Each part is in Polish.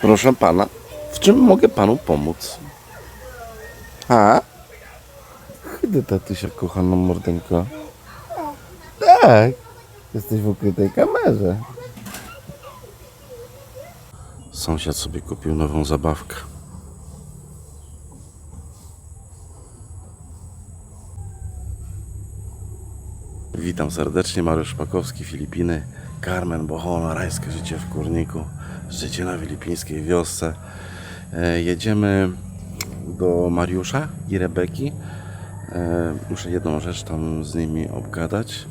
Proszę pana, w czym mogę panu pomóc? Ha? Chyba tatusia kochana mordeńko. Tak. Jesteś w ukrytej kamerze. Sąsiad sobie kupił nową zabawkę. Witam serdecznie, Mariusz Szpakowski, Filipiny, Carmen Bohona, rajskie życie w Kurniku, życie na filipińskiej wiosce. E, jedziemy do Mariusza i Rebeki. E, muszę jedną rzecz tam z nimi obgadać,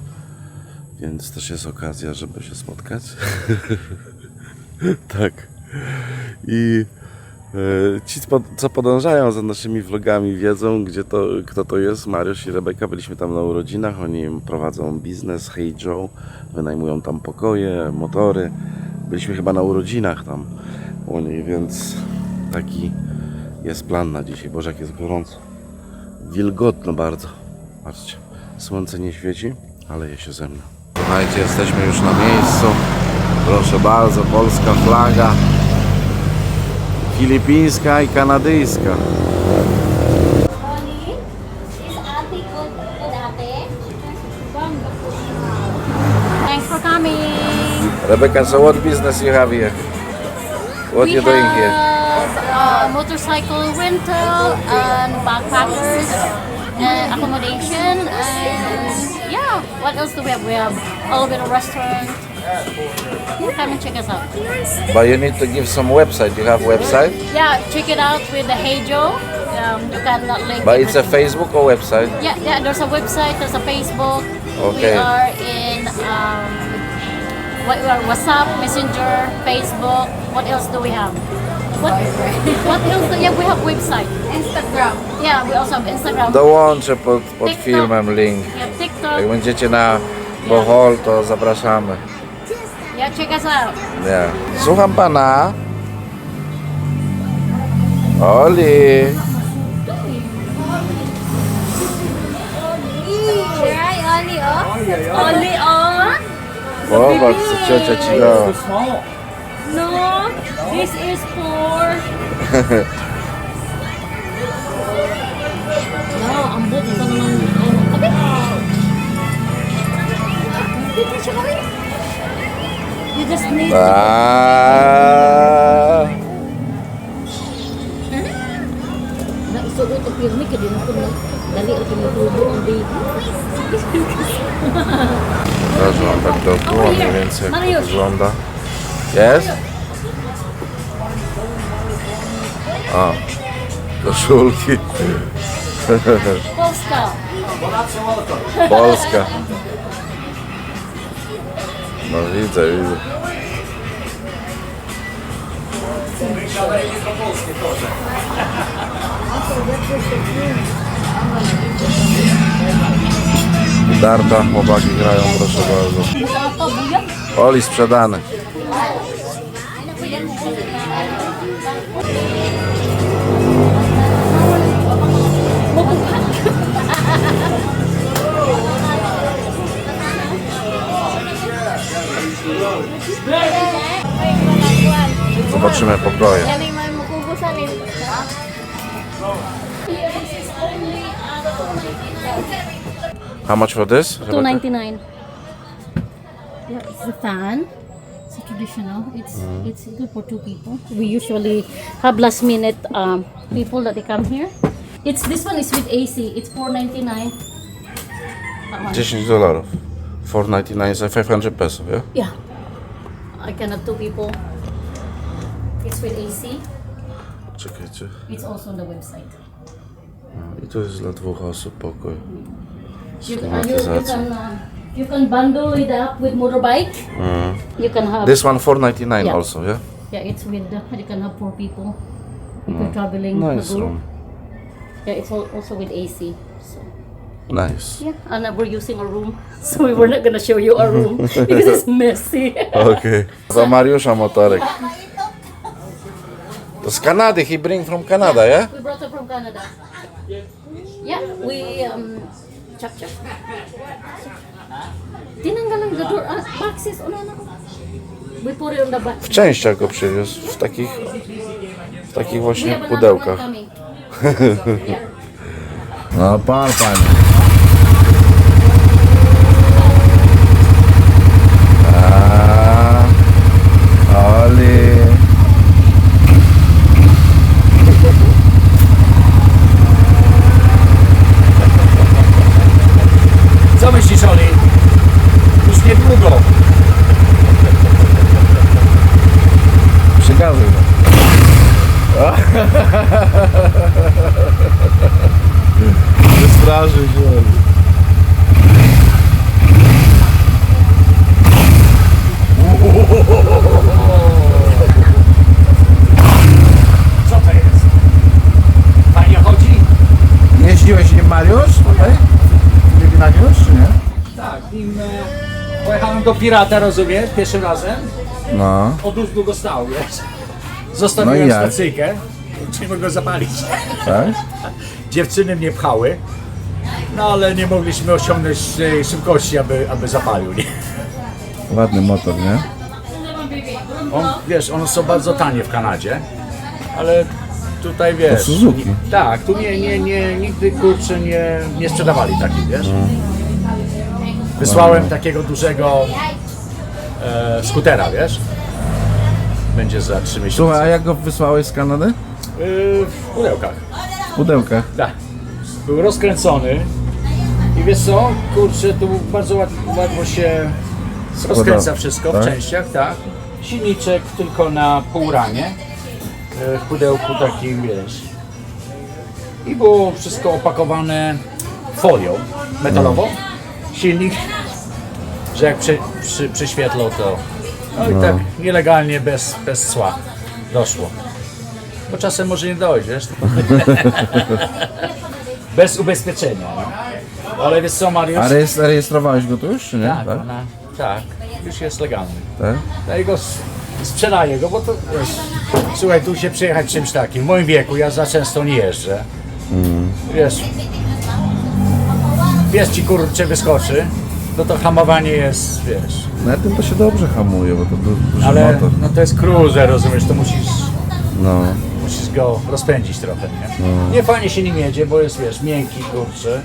więc też jest okazja, żeby się spotkać. tak. I e, ci, co- podążają za naszymi vlogami, wiedzą, gdzie to, kto to jest. Mariusz i Rebeka. Byliśmy tam na urodzinach. Oni prowadzą biznes Hey Joe. Wynajmują tam pokoje, motory. Byliśmy chyba na urodzinach tam u nich, więc taki jest plan na dzisiaj. Boże, jak jest gorąco. Wilgotno bardzo. Patrzcie, słońce nie świeci, ale je się ze mną. Słuchajcie, jesteśmy już na miejscu. Proszę bardzo, polska flaga. Filipińska i kanadyjska. Rebecca, so what business you have here? What we you doing here? have uh, motorcycle rental and backpackers and accommodation and yeah. What else do we have? We have a little bit of restaurant. Yeah, come and check us out. But you need to give some website. You have website? Yeah, check it out with the Hey Joe. Um, you can uh, link. But it's a. Facebook or website? Yeah, yeah. There's a website. There's a Facebook. Okay. We are in um, what are WhatsApp, Messenger, Facebook. What else do we have? What, what else? Do, yeah, we have website. Instagram. Yeah, we also have Instagram. Dołączę pod, pod TikTok. filmem link. Yeah, TikTok. Jak będziecie na Bohol, to zapraszamy. Yeah, check us out. Nie. Słucham pana. Oli. Try only oh. Only on. Popatrz, co ciocia ci dała. No, this is for. no, ang buto ka naman. Okay. Hindi siya kami. You just need to. Ah. Na isuot o pirmi ka din ako na dali o tinutubo ang baby. Teraz mam tak dookoła mniej więcej jak to wygląda. Jest? A, koszulki. Polska. Polska. No widzę, widzę. Darta, chłopaki grają, proszę bardzo. Oli sprzedany. Zobaczymy pokoje. How much for this? Two ninety nine. Yeah, it's the fan. It's a traditional. It's mm. it's good for two people. We usually have last minute um, people that they come here. It's this one is with AC. It's four ninety nine. That one. 10 dolarów. 499 za 500 peso, yeah? Yeah. I can have two people. It's with AC. Czekajcie. It's also on the website. I to jest dla dwóch osób pokój. You, uh, you, you can uh, you can bundle it up with motorbike. You can have This one 499 Yeah. also, yeah? Yeah, it's with the, you can have four people if you're traveling Mm. Nice a room. Yeah, it's al- also with AC. So Nice. yeah, and uh, we're using a room, so we were not gonna show you our room because it's messy. Okay. Za Mariusza motorek. To z Kanady, he bring from Canada, yeah? we brought it from Canada. Yeah, we um, chop chop. Tinanggal ang the door, ah, boxes, na ko. We put it on the back. W częściach go przywiózł, w takich, w takich właśnie pudełkach. No pal panie. A, Oli. Co myślisz, Oli? Już niedługo. Przygazuj go. Wystraży się. Co to jest? Fajnie chodzi? Jeździłeś nim Mariusz tutaj? Nim Mariusz, czy nie? Tak, nim do pirata, rozumiesz, pierwszym razem. No. Odóż długo stał, wiesz. No Zostawiłem i jak? stacyjkę. Nie mogłem go zapalić. Tak? Dziewczyny mnie pchały. No ale nie mogliśmy osiągnąć tej szybkości, aby, aby zapalił. Nie? Ładny motor, nie? On, wiesz, one są bardzo tanie w Kanadzie, ale tutaj wiesz. Suzuki. Tak, tu nie, nie, nie, nigdy kurczę nie, nie sprzedawali takich, wiesz. Wysłałem takiego dużego e, skutera, wiesz. Będzie za 3 miesiące. Słuchaj, a jak go wysłałeś z Kanady? Y, w pudełkach. W pudełkach. Tak. Był rozkręcony. I wiesz co, kurczę, tu bardzo łat, łatwo się rozkręca wszystko tak? w częściach, tak. Silniczek tylko na pół ramię. e, W pudełku takim, wiesz. I było wszystko opakowane folią metalową. Silnik, że jak przy, przy, przyświetlą to. No i tak nielegalnie, bez, bez cła doszło. Bo czasem może nie dojść, wiesz? Bez ubezpieczenia. No. Ale wiesz co, Mariusz? A rejestr- rejestrowałeś go tu już, czy nie? Tak, ona, tak, już jest legalny. tak? Ja jego s- sprzedaję go, bo to wiesz, słuchaj, tu się przyjechać czymś takim. W moim wieku ja za często nie jeżdżę. Wiesz, pies ci kurczę wyskoczy, no to hamowanie jest, wiesz, Na tym to się dobrze hamuje, bo to du- duży ale motor. no to jest cruiser, rozumiesz, to musisz, No. musisz go rozpędzić trochę, nie? Nie fajnie się nim jedzie, bo jest, wiesz, miękki, kurczę,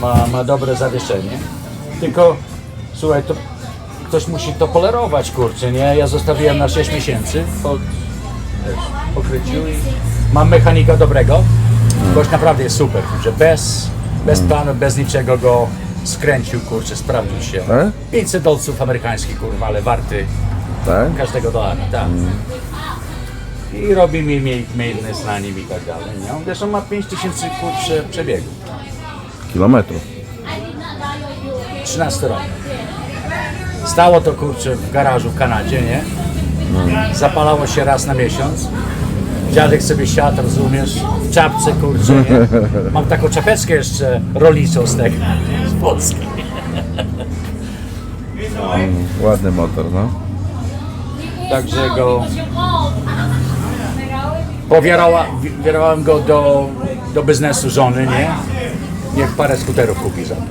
ma, ma dobre zawieszenie, tylko, słuchaj, to ktoś musi to polerować, kurczę, nie? Ja zostawiłem na 6 miesięcy po wiesz, pokryciu i mam mechanika dobrego, gość naprawdę jest super, kurczę, bez, bez planu, bez niczego go skręcił, kurczę, sprawdził się. Tak? 500 dolców amerykańskich, kurwa, ale warty Tak? każdego dolara, tak. I robi mi mi- maintenance na nim i tak dalej, nie? On, Wiesz, on ma 5000 kurczę przebiegu, Kilometrów. 13 rok. Stało to kurczę w garażu w Kanadzie, nie? Zapalało się raz na miesiąc. Dziadek sobie siadł, rozumiesz, w czapce kurczę, nie? Mam taką czapeczkę jeszcze rolicą z tego, z Polski. Ładny motor, no. Także go powierała, wierowałem go do, do biznesu żony, nie? Niech parę skuterów kupi za to.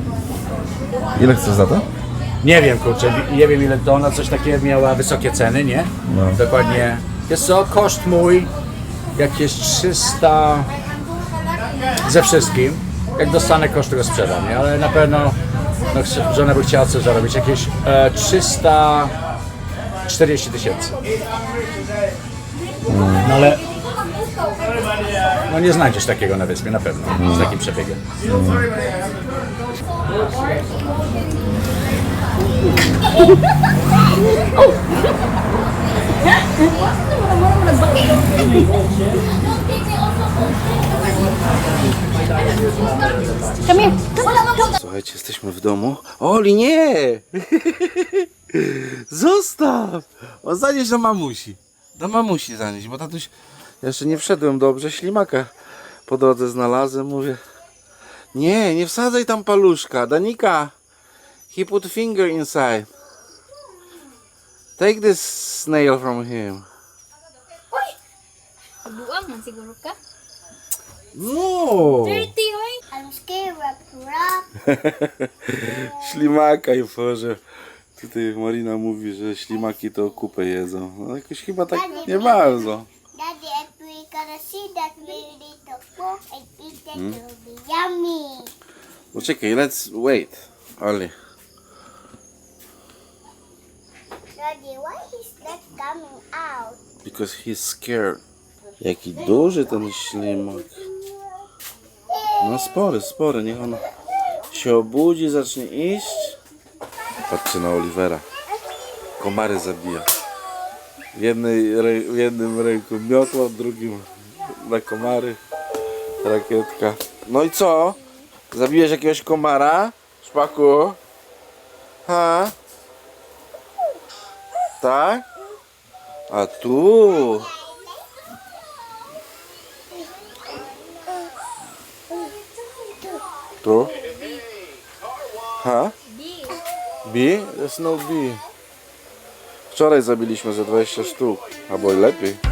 Ile chcesz za to? Nie wiem, kurczę, nie wiem ile to, ona coś takiego miała wysokie ceny, nie? No. Dokładnie. Jest co, koszt mój jakieś 300 ze wszystkim. Jak dostanę koszt, to go sprzedam, nie? Ale na pewno no, żona by chciała coś zarobić, jakieś e, 340 tysięcy. No ale no nie znajdziesz takiego na wyspie, na pewno, z takim przebiegiem. On. Słuchajcie, jesteśmy w domu. Oli, nie! Zostaw! O, zanieś do mamusi. Do mamusi zanieś, bo tatuś... Ja jeszcze nie wszedłem dobrze, ślimaka po drodze znalazłem, mówię... Nie, nie wsadzaj tam paluszka, Danika! He put finger inside. Take this snail from him. Buang man siguro ka. No! Dirty, hoy. I'm scared, rap, rap. Ślimaka i Boże. Tutaj Marina mówi, że ślimaki to kupę jedzą. No jakoś chyba tak nie bardzo. Daddy, if we gonna see that we need to cook and eat be yummy. Poczekaj, let's wait. Ali. Daddy, why is that coming out? Because he's scared. Jaki duży ten ślimak. No spory, spory. Niech on się obudzi, zacznie iść. Patrzcie na Olivera. Komary zabija. W, jednej, w jednym ręku miotła, w drugim na komary. Rakietka. No i co? Zabijesz jakiegoś komara? Szpaku? Ha? Tak? A tu? Tu? Ha? B? There's no B. Wczoraj zabiliśmy ze 20 sztuk, albo lepiej.